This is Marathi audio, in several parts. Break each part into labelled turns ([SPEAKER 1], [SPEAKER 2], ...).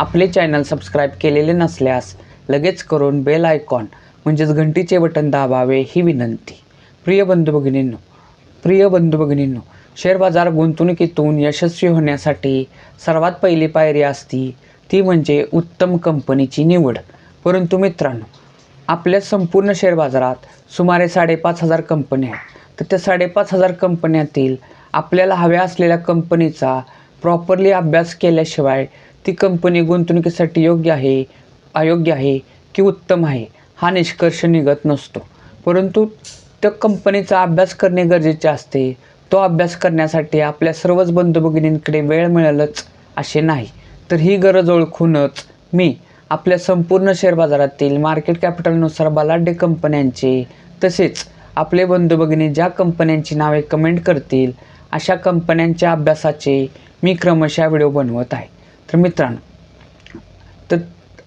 [SPEAKER 1] आपले चॅनल सबस्क्राईब केलेले नसल्यास लगेच करून बेल आयकॉन म्हणजेच घंटीचे बटन दाबावे ही विनंती. प्रिय बंधू भगिनींनो प्रिय बंधू भगिनींनो शेअर बाजार गुंतवणुकीतून यशस्वी होण्यासाठी सर्वात पहिली पायरी असती ती म्हणजे उत्तम कंपनीची निवड. परंतु मित्रांनो आपल्या संपूर्ण शेअर बाजारात सुमारे साडेपाच हजार कंपन्या आहेत. तर त्या साडेपाच हजार कंपन्यातील आपल्याला हव्या असलेल्या कंपनीचा प्रॉपरली अभ्यास केल्याशिवाय ती कंपनी गुंतवणुकीसाठी योग्य आहे अयोग्य आहे की उत्तम आहे हा निष्कर्ष निघत नसतो. परंतु त्या कंपनीचा अभ्यास करणे गरजेचे असते. तो अभ्यास करण्यासाठी आपल्या सर्वच बंधू भगिनींकडे वेळ मिळेलच असे नाही. तर ही गरज ओळखूनच मी आपल्या संपूर्ण शेअर बाजारातील मार्केट कॅपिटलनुसार बलाढ्य कंपन्यांचे तसेच आपले बंधू भगिनी ज्या कंपन्यांची नावे कमेंट करतील अशा कंपन्यांच्या अभ्यासाचे मी क्रमशः व्हिडिओ बनवत आहे. तर मित्रांनो तर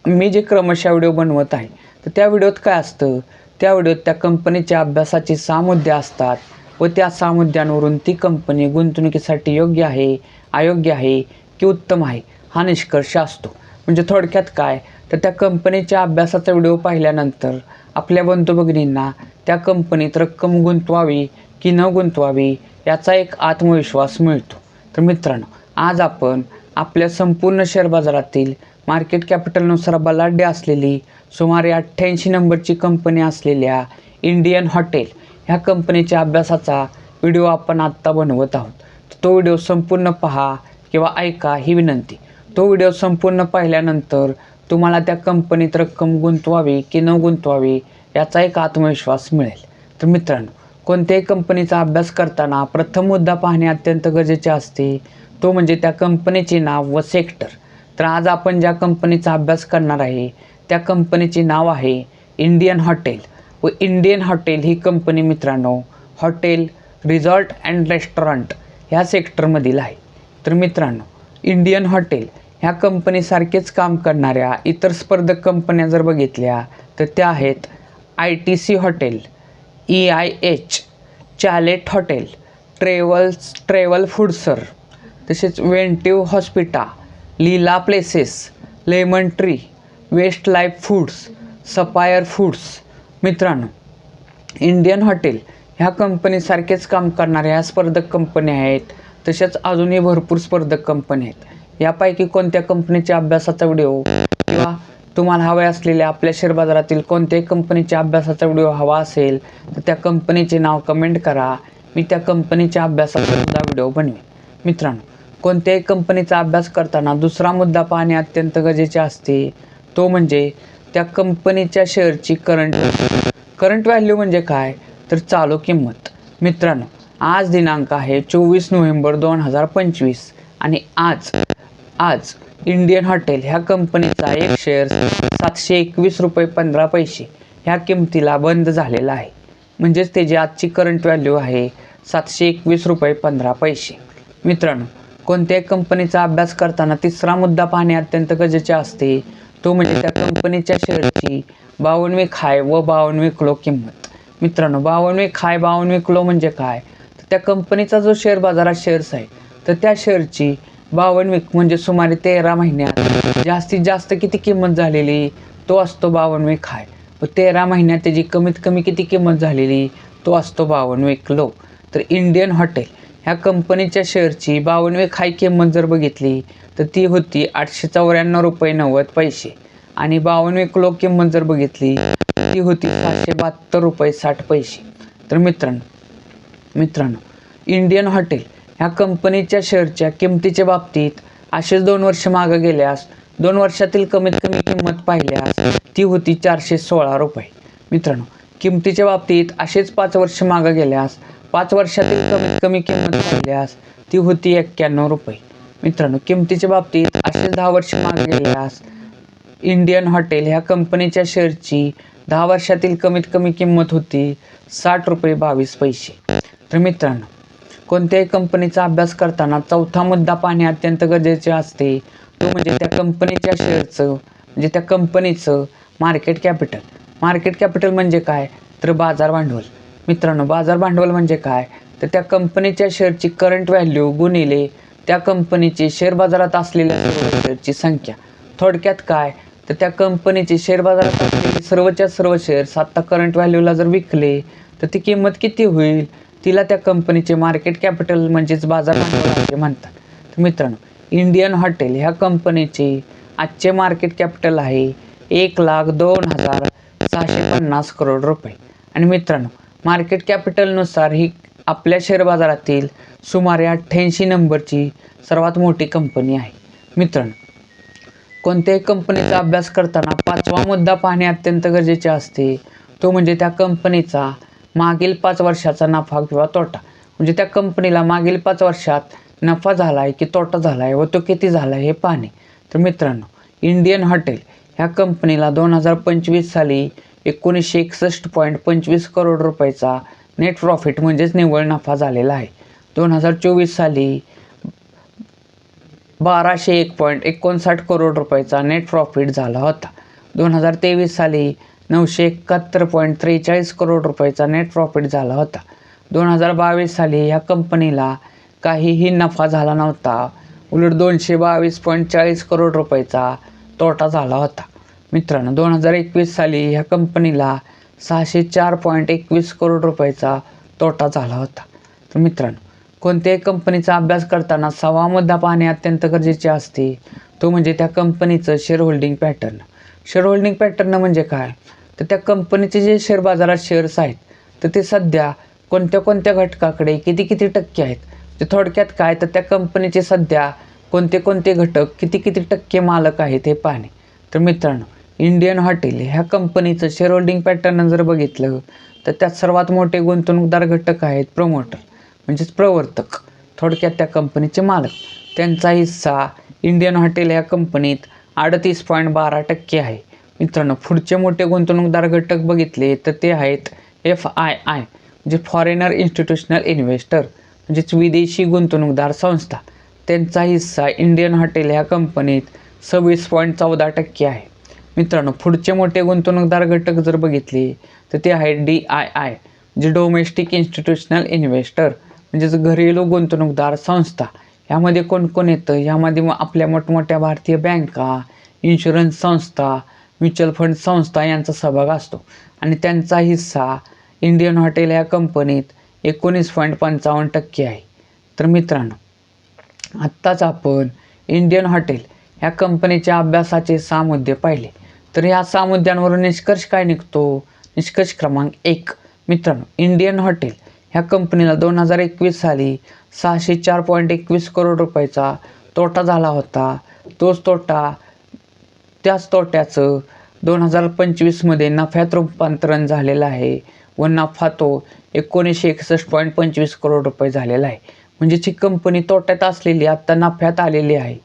[SPEAKER 1] मी जे क्रमशः व्हिडिओ बनवत आहे तर त्या व्हिडिओत काय असतं? त्या व्हिडिओत त्या कंपनीच्या अभ्यासाचे सहा मुद्दे असतात व त्या सहा मुद्द्यांवरून ती कंपनी गुंतवणुकीसाठी योग्य आहे अयोग्य आहे की उत्तम आहे हा निष्कर्ष असतो. म्हणजे थोडक्यात काय? तर त्या कंपनीच्या अभ्यासाचा व्हिडिओ पाहिल्यानंतर आपल्या बंधू भगिनींना त्या कंपनीत रक्कम गुंतवावी की न गुंतवावी याचा एक आत्मविश्वास मिळतो. तर मित्रांनो आज आपण आपल्या संपूर्ण शेअर बाजारातील मार्केट कॅपिटलनुसार बलाढ्य असलेली सुमारे अठ्ठ्याऐंशी नंबरची कंपनी असलेल्या इंडियन हॉटेल ह्या कंपनीच्या अभ्यासाचा व्हिडिओ आपण आत्ता बनवत आहोत. तो व्हिडिओ संपूर्ण पहा किंवा ऐका ही विनंती. तो व्हिडिओ संपूर्ण पाहिल्यानंतर तुम्हाला त्या कंपनीत रक्कम गुंतवावी की न गुंतवावी याचा एक आत्मविश्वास मिळेल. तर मित्रांनो कोणत्याही कंपनीचा अभ्यास करताना प्रथम मुद्दा पाहणे अत्यंत गरजेचे असते. तो म्हणजे त्या कंपनीचे नाव व सेक्टर तर आज आपण ज्या कंपनीचा अभ्यास करणार आहे त्या कंपनीचे नाव आहे इंडियन हॉटेल व इंडियन हॉटेल ही कंपनी मित्रांनो हॉटेल रिझॉर्ट अँड रेस्टॉरंट ह्या सेक्टरमधील आहे. तर मित्रांनो इंडियन हॉटेल ह्या कंपनीसारखेच काम करणाऱ्या इतर स्पर्धक कंपन्या जर बघितल्या तर त्या आहेत I T C hotel E I H chalet hotel travels travel फूडसर तसेच Ventive hospitality Leela places lemon tree Westlife foods Sapphire foods. मित्रांनो इंडियन हॉटेल ह्या कंपनीसारखेच काम करणाऱ्या ह्या स्पर्धक कंपन्या आहेत. तसेच अजूनही भरपूर स्पर्धक कंपन्या आहेत. यापैकी कोणत्या कंपनीच्या अभ्यासाचा व्हिडिओ किंवा तुम्हाला हवे असलेल्या आपल्या शेअर बाजारातील कोणत्याही कंपनीच्या अभ्यासाचा व्हिडिओ हवा असेल तर त्या कंपनीचे नाव कमेंट करा. मी त्या कंपनीच्या अभ्यासाचा सुद्धा व्हिडिओ बनवेन. मित्रांनो कोणत्याही कंपनीचा अभ्यास करताना दुसरा मुद्दा पाहणे अत्यंत गरजेचे असते. तो म्हणजे त्या कंपनीच्या शेअरची करंट करंट व्हॅल्यू म्हणजे काय? तर चालू किंमत. मित्रांनो आज दिनांक आहे चोवीस नोव्हेंबर दोन हजार पंचवीस आणि आज आज इंडियन हॉटेल ह्या कंपनीचा एक शेअर सातशे एकवीस रुपये पंधरा पैसे ह्या किमतीला बंद झालेला आहे. म्हणजेच त्याची आजची करंट व्हॅल्यू आहे सातशे एकवीस रुपये पंधरा पैसे. मित्रांनो कोणत्याही कंपनीचा अभ्यास करताना तिसरा मुद्दा पाहणे अत्यंत गरजेचे असते. तो म्हणजे त्या कंपनीच्या शेअरची बावनवी खाय व बावनवी किलो किंमत. मित्रांनो बावनवी खाय बावनवी किलो म्हणजे काय? तर त्या कंपनीचा जो शेअर बाजारात शेअर्स आहे तर त्या शेअरची बावनवी म्हणजे सुमारे तेरा महिन्यात जास्तीत जास्त किती किंमत झालेली? तो असतो बावनवी खाय. व तेरा महिन्यात त्याची कमीत कमी किती किंमत झालेली? तो असतो बावनवी किलो. तर इंडियन हॉटेल ह्या कंपनीच्या शेअरची बावनवे खाय किंमत जर बघितली तर ती होती आठशे चौऱ्याण्णव रुपये नव्वद पैसे. आणि बावनवे क्लो किंमत जर बघितली ती होती पाचशे बहात्तर रुपये साठ पैसे. तर मित्रांनो मित्रांनो इंडियन हॉटेल ह्या कंपनीच्या शेअरच्या किमतीच्या बाबतीत असेच दोन वर्ष मागं गेल्यास दोन वर्षातील कमीत कमी किंमत पाहिल्यास ती होती चारशे सोळा रुपये. मित्रांनो किमतीच्या बाबतीत असेच पाच वर्ष मागं गेल्यास पाच वर्षातील कमीत कमी किंमत पाहिल्यास ती होती एक्क्याण्णव रुपये. मित्रांनो किमतीच्या बाबतीत असे दहा वर्ष मागे गेल्यास इंडियन हॉटेल ह्या कंपनीच्या शेअरची दहा वर्षातील कमीत कमी किंमत होती साठ रुपये बावीस पैसे. तर मित्रांनो कोणत्याही कंपनीचा अभ्यास करताना चौथा मुद्दा पाहणे अत्यंत गरजेचे असते. तो म्हणजे त्या कंपनीच्या शेअरचं म्हणजे त्या कंपनीचं मार्केट कॅपिटल मार्केट कॅपिटल म्हणजे काय? तर बाजार भांडवल. मित्रांनो बाजार भांडवल म्हणजे काय? तर त्या कंपनीच्या शेअरची करंट व्हॅल्यू गुणिले त्या कंपनीची शेअर बाजारात असलेल्या शेअरची संख्या. थोडक्यात काय? तर त्या कंपनीचे शेअर बाजारात असलेले सर्वच्या सर्व शेअर्स आत्ता करंट व्हॅल्यूला जर विकले तर ती किंमत किती होईल? तिला त्या कंपनीचे मार्केट कॅपिटल म्हणजेच बाजार भांडवल असे म्हणतात. तर मित्रांनो इंडियन हॉटेल ह्या कंपनीचे आजचे मार्केट कॅपिटल आहे एक लाख दोन हजार सहाशे पन्नास करोड रुपये. आणि मित्रांनो मार्केट कॅपिटलनुसार ही आपल्या शेअर बाजारातील सुमारे अठ्ठ्याऐंशी नंबरची सर्वात मोठी कंपनी आहे. मित्रांनो कोणत्याही कंपनीचा अभ्यास करताना पाचवा मुद्दा पाहणे अत्यंत गरजेचे असते. तो म्हणजे त्या कंपनीचा मागील पाच वर्षाचा नफा किंवा तोटा. म्हणजे त्या कंपनीला मागील पाच वर्षात नफा झाला आहे की तोटा झाला आहे व तो किती झाला आहे हे पाहणे. तर मित्रांनो इंडियन हॉटेल ह्या कंपनीला दोन हजार पंचवीस साली एकोणीसशे एकसष्ट पॉईंट पंचवीस करोड रुपयाचा नेट प्रॉफिट म्हणजेच निव्वळ नफा झालेला आहे. दोन हजार चोवीस साली बाराशे एक पॉईंट एकोणसाठ करोड रुपयाचा नेट प्रॉफिट झाला होता. दोन हजार तेवीस साली नऊशे एकाहत्तर पॉईंट त्रेचाळीस करोड रुपयाचा नेट प्रॉफिट झाला होता. दोन हजार बावीस साली ह्या कंपनीला काहीही नफा झाला नव्हता. उलट दोनशे बावीस पॉईंट चाळीस करोड रुपयाचा तोटा झाला होता. मित्रांनो दोन हजार एकवीस साली ह्या कंपनीला सहाशे चार पॉईंट एकवीस करोड रुपयाचा तोटा झाला होता. तर मित्रांनो कोणत्याही कंपनीचा अभ्यास करताना सवा मुद्दा पाहणे अत्यंत गरजेचे असते. तो म्हणजे त्या कंपनीचं share holding pattern share holding pattern म्हणजे काय? तर त्या कंपनीचे जे शेअर बाजारात शेअर्स आहेत तर ते सध्या कोणत्या कोणत्या घटकाकडे किती किती टक्के आहेत? ते थोडक्यात काय? तर त्या कंपनीचे सध्या कोणते कोणते घटक किती किती टक्के मालक आहेत हे पाहणे. तर मित्रांनो इंडियन हॉटेल ह्या कंपनीचं शेअर होल्डिंग पॅटर्न जर बघितलं तर त्यात सर्वात मोठे गुंतवणूकदार घटक आहेत प्रमोटर म्हणजेच प्रवर्तक. थोडक्यात त्या कंपनीचे मालक. त्यांचा हिस्सा इंडियन हॉटेल या कंपनीत अडतीस पॉईंट बारा टक्के आहे. मित्रांनो पुढचे मोठे गुंतवणूकदार घटक बघितले तर ते आहेत एफ आय आय म्हणजे फॉरेनर इन्स्टिट्यूशनल इन्व्हेस्टर म्हणजेच विदेशी गुंतवणूकदार संस्था. त्यांचा हिस्सा इंडियन हॉटेल ह्या कंपनीत सव्वीस पॉईंट चौदा टक्के आहे. मित्रांनो पुढचे मोठे गुंतवणूकदार घटक जर बघितले तर ते आहे डी आय आय जे डोमेस्टिक इन्स्टिट्यूशनल इन्व्हेस्टर म्हणजेच घरेलू गुंतवणूकदार संस्था. यामध्ये कोण कोण येतं? यामध्ये मग आपल्या मोठमोठ्या भारतीय बँका इन्शुरन्स संस्था म्युच्युअल फंड संस्था यांचा सहभाग असतो. आणि त्यांचा हिस्सा इंडियन हॉटेल या कंपनीत एकोणीस पॉईंट पंचावन्न टक्के आहे. तर मित्रांनो आत्ताच आपण इंडियन हॉटेल ह्या कंपनीच्या अभ्यासाचे सहा मुद्दे पाहिले. तर ह्या सहा मुद्द्यांवरून निष्कर्ष काय निघतो? निष्कर्ष क्रमांक एक. मित्रांनो इंडियन हॉटेल ह्या कंपनीला दोन हजार एकवीस साली सहाशे चार पॉईंट एकवीस करोड रुपयाचा तोटा झाला होता. तोच तोटा त्याच तोट्याचं दोन हजार पंचवीसमध्ये नफ्यात रूपांतरण झालेलं आहे व नफा तो एकोणीसशे एकसष्ट पॉईंट पंचवीस करोड रुपये झालेला आहे. म्हणजे जी कंपनी तोट्यात असलेली आत्ता नफ्यात आलेली आहे.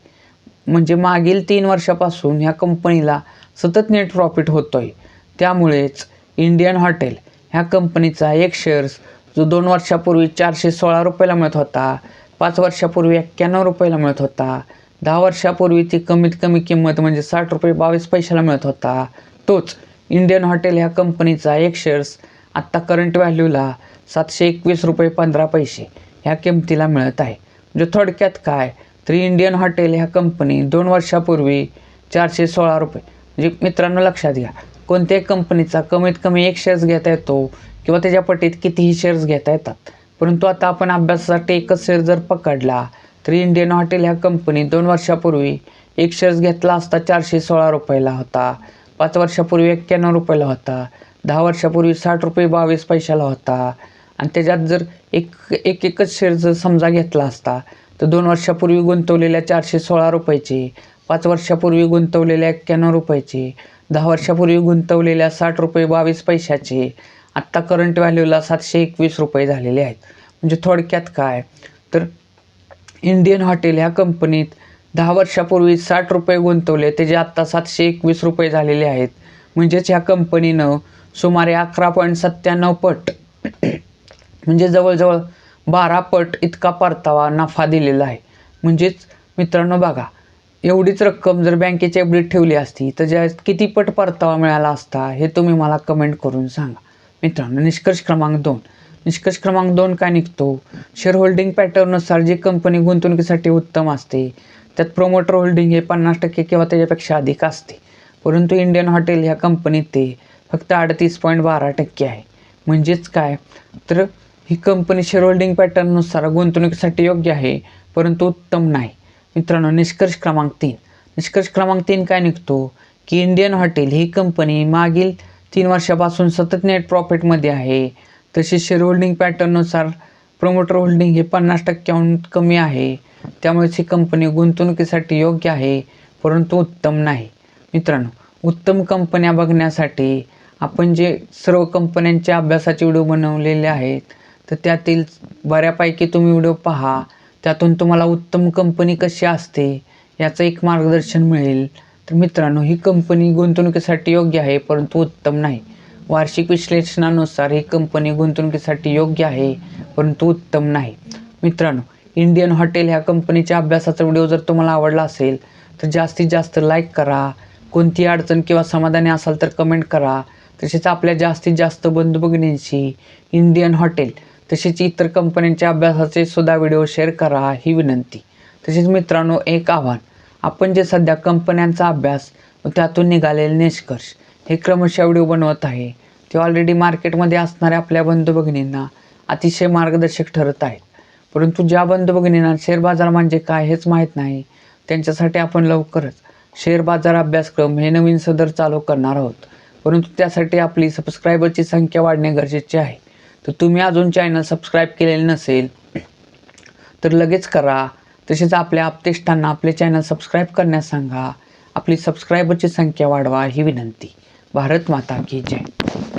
[SPEAKER 1] म्हणजे मागील तीन वर्षापासून ह्या कंपनीला सतत नेट प्रॉफिट होतो आहे त्यामुळेच इंडियन हॉटेल ह्या कंपनीचा एक शेअर्स जो दोन वर्षापूर्वी चारशे सोळा रुपयाला मिळत होता पाच वर्षापूर्वी एक्क्याण्णव रुपयाला मिळत होता दहा वर्षापूर्वी ती कमीत कमी किंमत म्हणजे साठ रुपये बावीस पैशाला मिळत होता. तोच इंडियन हॉटेल ह्या कंपनीचा एक शेअर्स आत्ता करंट व्हॅल्यूला सातशे एकवीस रुपये पंधरा पैसे ह्या किमतीला मिळत आहे. म्हणजे थोडक्यात काय? तर इंडियन हॉटेल ह्या कंपनी दोन वर्षापूर्वी चारशे सोळा रुपये म्हणजे मित्रांनो लक्षात घ्या. कोणत्याही कंपनीचा कमीत कमी एक शेअर्स घेता येतो किंवा त्याच्या पटीत कितीही शेअर्स घेता येतात. परंतु आता आपण अभ्यासासाठी एकच शेअर जर पकडला तर इंडियन हॉटेल ह्या कंपनी दोन वर्षापूर्वी एक शेअर्स घेतला असता चारशे सोळा रुपयाला होता पाच वर्षापूर्वी एक्क्याण्णव रुपयाला होता दहा वर्षापूर्वी साठ रुपये बावीस पैशाला होता. आणि त्याच्यात जर एक एक एकच शेअर जर समजा घेतला असता तर दोन वर्षापूर्वी गुंतवलेल्या चारशे सोळा रुपयाचे पाच वर्षापूर्वी गुंतवलेल्या एक्क्याण्णव रुपयाचे दहा वर्षापूर्वी गुंतवलेल्या साठ रुपये बावीस पैशाचे आत्ता करंट व्हॅल्यूला सातशे एकवीस रुपये झालेले आहेत. म्हणजे थोडक्यात काय? तर इंडियन हॉटेल ह्या कंपनीत दहा वर्षापूर्वी साठ रुपये गुंतवले त्याचे आत्ता सातशे एकवीस रुपये झालेले आहेत. म्हणजेच ह्या कंपनीनं सुमारे अकरा पॉईंट सत्त्याण्णव पट म्हणजे जवळजवळ बारा पट इतका परतावा नफा दिलेला आहे. म्हणजेच मित्रांनो बघा एवढीच रक्कम जर बँकेच्या एफडीत ठेवली असती तर ज्या किती पट परतावा मिळाला असता हे तुम्ही मला कमेंट करून सांगा. मित्रांनो निष्कर्ष क्रमांक दोन. निष्कर्ष क्रमांक दोन काय निघतो? शेअर होल्डिंग पॅटर्ननुसार जी कंपनी गुंतवणुकीसाठी उत्तम असते त्यात प्रोमोटर होल्डिंग हे पन्नास टक्के किंवा त्याच्यापेक्षा अधिक असते. परंतु इंडियन हॉटेल ह्या कंपनीत ते फक्त अडतीस पॉईंट बारा टक्के आहे. म्हणजेच काय? तर ही कंपनी शेअर होल्डिंग पॅटर्ननुसार गुंतवणुकीसाठी योग्य आहे परंतु उत्तम नाही. मित्रांनो निष्कर्ष क्रमांक तीन. निष्कर्ष क्रमांक तीन काय निघतो? की इंडियन हॉटेल ही कंपनी मागील तीन वर्षापासून सतत नेट प्रॉफिटमध्ये आहे. तसेच शेअर होल्डिंग पॅटर्ननुसार प्रमोटर होल्डिंग हे पन्नास टक्क्याहून कमी आहे. त्यामुळेच ही कंपनी गुंतवणुकीसाठी योग्य आहे परंतु उत्तम नाही. मित्रांनो उत्तम कंपन्या बघण्यासाठी आपण जे सर्व कंपन्यांच्या अभ्यासाचे व्हिडिओ बनवलेले आहेत तर त्यातील बऱ्यापैकी तुम्ही व्हिडिओ पहा. त्यातून तुम्हाला उत्तम कंपनी कशी असते याचं एक मार्गदर्शन मिळेल. तर मित्रांनो ही कंपनी गुंतवणुकीसाठी योग्य आहे परंतु उत्तम नाही. वार्षिक विश्लेषणानुसार ही कंपनी गुंतवणुकीसाठी योग्य आहे परंतु उत्तम नाही. मित्रांनो इंडियन हॉटेल ह्या कंपनीच्या अभ्यासाचा व्हिडिओ जर तुम्हाला आवडला असेल तर जास्तीत जास्त लाईक करा. कोणती अडचण किंवा समाधानी असाल तर कमेंट करा. तसेच आपल्या जास्तीत जास्त बंधू भगिनींशी इंडियन हॉटेल तसेच इतर कंपन्यांच्या अभ्यासाचे सुद्धा व्हिडिओ शेअर करा ही विनंती. तसेच मित्रांनो एक आव्हान. आपण जे सध्या कंपन्यांचा अभ्यास व त्यातून निघालेले निष्कर्ष हे क्रमशः व्हिडिओ बनवत आहे. ते ऑलरेडी मार्केटमध्ये असणाऱ्या आपल्या बंधू भगिनींना अतिशय मार्गदर्शक ठरत आहेत. परंतु ज्या बंधू भगिनींना शेअर बाजार म्हणजे काय हेच माहीत नाही. त्यांच्यासाठी आपण लवकरच शेअर बाजार अभ्यासक्रम हे नवीन सदर चालू करणार आहोत. परंतु त्यासाठी आपली सबस्क्रायबरची संख्या वाढणे गरजेचे आहे. तर तुम्ही अजून चॅनल सबस्क्राईब केलेले नसेल तर लगेच करा. तसेच आपल्या आपतेष्टांना आपले चॅनल सबस्क्राईब करण्यास सांगा. आपली सबस्क्रायबरची संख्या वाढवा ही विनंती. भारत माता की जय.